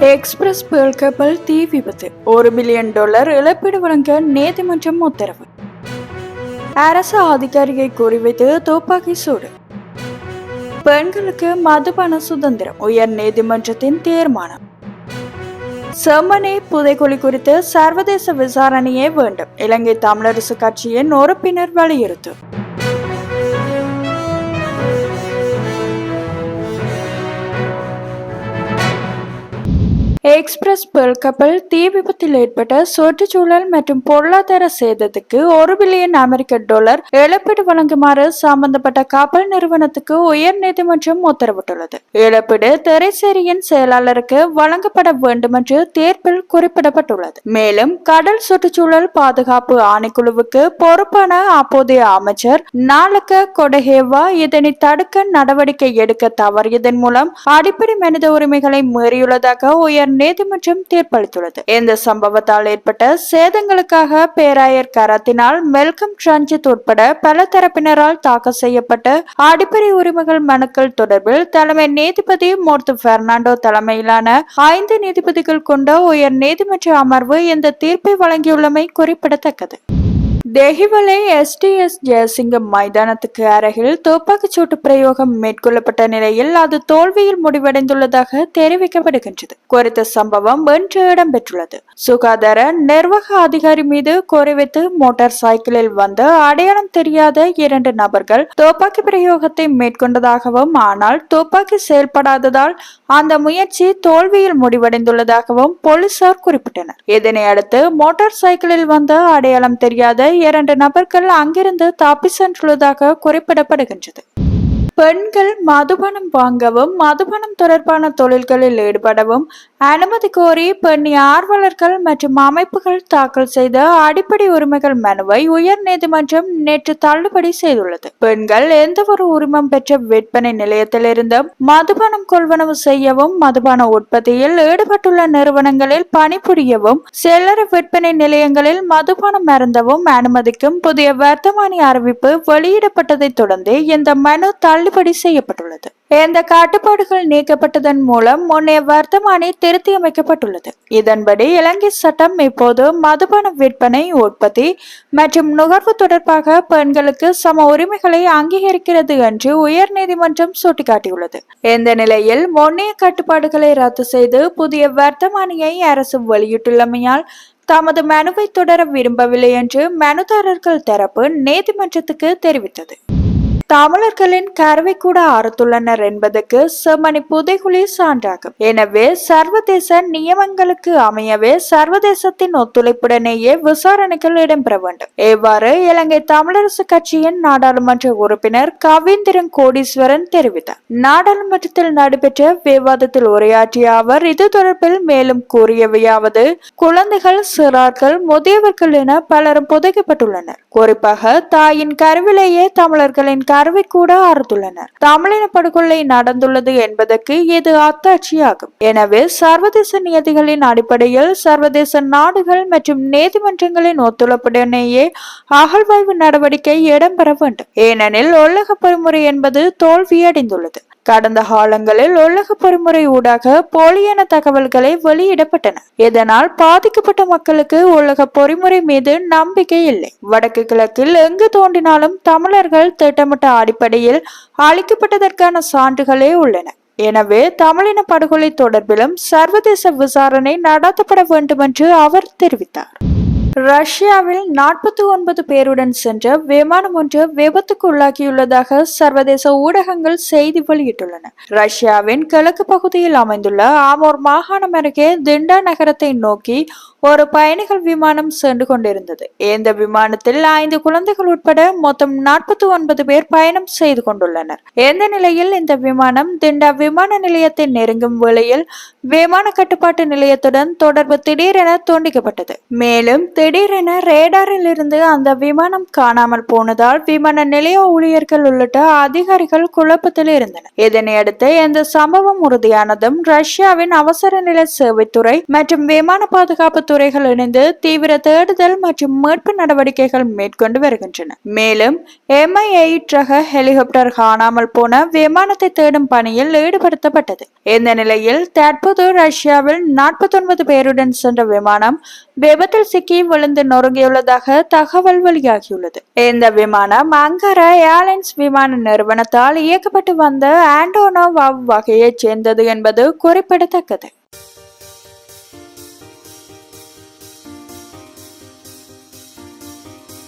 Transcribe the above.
Express pearl கப்பல் தீ விபத்து. ஒரு பில்லியன் டாலர் இழப்பீடு வழங்க நீதிமன்றம் உத்தரவு. அரசு அதிகாரியை குறிவைத்து துப்பாக்கி சூடு. பெண்களுக்கு மதுபான சுதந்திரம் உயர் நீதிமன்றத்தின் தீர்மானம். செம்மனை புதைக்குழி குறித்து சர்வதேச விசாரணையே வேண்டும். இலங்கை தமிழரசு கட்சியின் உறுப்பினர் வலியுறுத்தும் எக்ஸ்பிரஸ் பெல் கப்பல் தீ விபத்தில் ஏற்பட்ட சுற்றுச்சூழல் மற்றும் பொருளாதார சேதத்துக்கு ஒரு பில்லியன் அமெரிக்க டாலர் இழப்பீடு வழங்குமாறு சம்பந்தப்பட்ட கப்பல் நிறுவனத்துக்கு உயர் நீதிமன்றம் உத்தரவிட்டுள்ளது. இழப்பீடு திரைசேரியின் செயலாளருக்கு வழங்கப்பட வேண்டும் என்று தீர்ப்பில் குறிப்பிடப்பட்டுள்ளது. மேலும் கடல் சுற்றுச்சூழல் பாதுகாப்பு ஆணைக்குழுவுக்கு பொறுப்பான அப்போதைய அமைச்சர் நாளக்க கொடஹேவா இதனை தடுக்க நடவடிக்கை எடுக்க தவறியதன் மூலம் அடிப்படை மனித உரிமைகளை மீறியுள்ளதாக உயர் நீதிமன்றம் தீர்ப்பளித்துள்ளது. இந்த சம்பவத்தால் ஏற்பட்ட சேதங்களுக்காக பேராயர் கரத்தினால் மெல்கம் டிரான்சித் உட்பட பல தரப்பினரால் தாக்கல் செய்யப்பட்ட அடிப்படை உரிமைகள் மனுக்கள் தொடர்பில் தலைமை நீதிபதி மூர்த்து பெர்னாண்டோ தலைமையிலான ஐந்து நீதிபதிகள் கொண்ட உயர் நீதிமன்ற அமர்வு இந்த தீர்ப்பை வழங்கியுள்ளமை குறிப்பிடத்தக்கது. தெஹிவலை எஸ்டிஎஸ் ஜெயசிங்கம் மைதானத்துக்கு அருகில் துப்பாக்கிச்சூட்டு பிரயோகம் மேற்கொள்ளப்பட்ட நிலையில் அது தோல்வியில் முடிவடைந்துள்ளதாக தெரிவிக்கப்படுகின்றது. குறித்த சம்பவம் இன்று இடம்பெற்றுள்ளது. சுகாதார நிர்வாக அதிகாரி மீது குறைவித்து மோட்டார் சைக்கிளில் வந்து அடையாளம் தெரியாத இரண்டு நபர்கள் துப்பாக்கி பிரயோகத்தை மேற்கொண்டதாகவும் ஆனால் துப்பாக்கி செயல்படாததால் அந்த முயற்சி தோல்வியில் முடிவடைந்துள்ளதாகவும் போலீசார் குறிப்பிட்டனர். இதனை அடுத்து மோட்டார் சைக்கிளில் வந்த அடையாளம் தெரியாத இரண்டு நபர்கள் அங்கிருந்து தப்பி சென்றுள்ளதாக குறிப்பிடப்படுகின்றது. பெண்கள் மதுபானம் வாங்கவும் மதுபானம் தொடர்பான தொழில்களில் ஈடுபடவும் அனுமதி கோரி பெண் ஆர்வலர்கள் மற்றும் அமைப்புகள் தாக்கல் செய்த அடிப்படை உரிமைகள் மனுவை உயர் நீதிமன்றம் நேற்று தள்ளுபடி செய்துள்ளது. பெண்கள் எந்த ஒரு உரிமம் பெற்ற விற்பனை நிலையத்திலிருந்தும் மதுபானம் கொள்வனவு செய்யவும் மதுபான உற்பத்தியில் ஈடுபட்டுள்ள நிறுவனங்களில் பணிபுரியவும் சில்லறை விற்பனை நிலையங்களில் மதுபானம் மருந்தவும் அனுமதிக்கும் புதிய வர்த்தமானி அறிவிப்பு வெளியிடப்பட்டதைத் தொடர்ந்து இந்த மனு தள்ளுபடி செய்யப்பட்டுள்ளது. இந்த கட்டுப்பாடுகள் நீக்கப்பட்டதன் மூலம் முன்னைய வர்த்தமானி திருத்தி அமைக்கப்பட்டுள்ளது இதன்படி இலங்கை சட்டம் இப்போது மதுபான விற்பனை உற்பத்தி மற்றும் நுகர்வு தொடர்பாக பெண்களுக்கு சம உரிமைகளை அங்கீகரிக்கிறது என்று உயர் நீதிமன்றம் சுட்டிக்காட்டியுள்ளது. இந்த நிலையில் முன்னைய கட்டுப்பாடுகளை ரத்து செய்து புதிய வர்த்தமானியை அரசு வெளியிட்டுள்ளமையால் தமது மனுவை தொடர விரும்பவில்லை என்று மனுதாரர்கள் தரப்பு நீதிமன்றத்துக்கு தெரிவித்தது. தமிழர்களின் கருவை கூட அறுத்துள்ளனர் என்பதற்கு செம்மணி புதைகுழி சான்றாகும். எனவே சர்வதேச நியமங்களுக்கு அமையவே சர்வதேசத்தின் ஒத்துழைப்புடனேயே விசாரணைகள் இடம்பெற வேண்டும். இவ்வாறு இலங்கை தமிழரசு கட்சியின் நாடாளுமன்ற உறுப்பினர் கவீந்திரன் கோடீஸ்வரன் தெரிவித்தார். நாடாளுமன்றத்தில் நடைபெற்ற விவாதத்தில் உரையாற்றிய அவர் இது தொடர்பில் மேலும் கூறியவையாவது குழந்தைகள் சிறார்கள் முதியவர்கள் என பலரும் புதைக்கப்பட்டுள்ளனர். குறிப்பாக தாயின் கருவிலேயே தமிழர்களின் கருவை கூட அறுத்துள்ளனர் தமிழின படுகொலை நடந்துள்ளது என்பதற்கு இது அத்தாட்சியாகும். எனவே சர்வதேச நியதிகளின் அடிப்படையில் சர்வதேச நாடுகள் மற்றும் நீதிமன்றங்களின் ஒத்துழைப்புடனேயே அகழ்வாய்வு நடவடிக்கை இடம்பெற வேண்டும். ஏனெனில் உலக பொறிமுறை என்பது தோல்வியடைந்துள்ளது. கடந்த காலங்களில் உலக பொறிமுறை ஊடாக போலியான தகவல்களை வெளியிடப்பட்டன. இதனால் பாதிக்கப்பட்ட மக்களுக்கு உலக பொறிமுறை மீது நம்பிக்கை இல்லை. வடக்கு கிழக்கில் எங்கு தோன்றினாலும் தமிழர்கள் திட்டமிட்ட அடிப்படையில் அளிக்கப்பட்டதற்கான சான்றுகளே உள்ளன. எனவே தமிழின படுகொலை தொடர்பிலும் சர்வதேச விசாரணை நடத்தப்பட வேண்டும் என்று அவர் தெரிவித்தார். ரஷ்யாவில் நாற்பத்தி ஒன்பது பேருடன் சென்ற விமானம் ஒன்று விபத்துக்கு உள்ளாகியுள்ளதாக சர்வதேச ஊடகங்கள் செய்தி வெளியிட்டுள்ளன. ரஷ்யாவின் கிழக்கு பகுதியில் அமைந்துள்ள ஆமோர் மாகாணம் அருகே திண்டா நகரத்தை நோக்கி ஒரு பயணிகள் விமானம் சென்று கொண்டிருந்தது. இந்த விமானத்தில் ஐந்து குழந்தைகள் உட்பட மொத்தம் நாற்பத்தி ஒன்பது பேர் பயணம் செய்து கொண்டுள்ளனர். இந்த நிலையில் இந்த விமானம் திண்டா விமான நிலையத்தை நெருங்கும் வேளையில் விமான கட்டுப்பாட்டு நிலையத்துடன் தொடர்பு திடீரென துண்டிக்கப்பட்டது. மேலும் திடீரென ரேடாரில் இருந்து அந்த விமானம் காணாமல் போனதால் விமான நிலைய ஊழியர்கள் உள்ளிட்ட அதிகாரிகள் குழப்பத்தில் இருந்தனர். இதனையடுத்து இந்த சம்பவம் உறுதியானதும் ரஷ்யாவின் அவசர நிலை சேவைத்துறை மற்றும் விமான பாதுகாப்பு துறைகள் இணைந்து தீவிர தேடுதல் மற்றும் மீட்பு நடவடிக்கைகள் மேற்கொண்டு வருகின்றன. மேலும் எம்ஐ ரக ஹெலிகாப்டர் காணாமல் போன விமானத்தை தேடும் பணியில் ஈடுபடுத்தப்பட்டது. இந்த நிலையில் தற்போது ரஷ்யாவில் நாற்பத்தொன்பது பேருடன் சென்ற விமானம் விபத்தில் சிக்கி விழுந்து நொறுங்கியுள்ளதாக தகவல் வெளியாகியுள்ளது. இந்த விமானம் அங்காரா ஏர்லைன்ஸ் விமான நிறுவனத்தால் இயக்கப்பட்டு வந்த ஆண்டோனோவ் வகையைச் சேர்ந்தது என்பது குறிப்பிடத்தக்கது.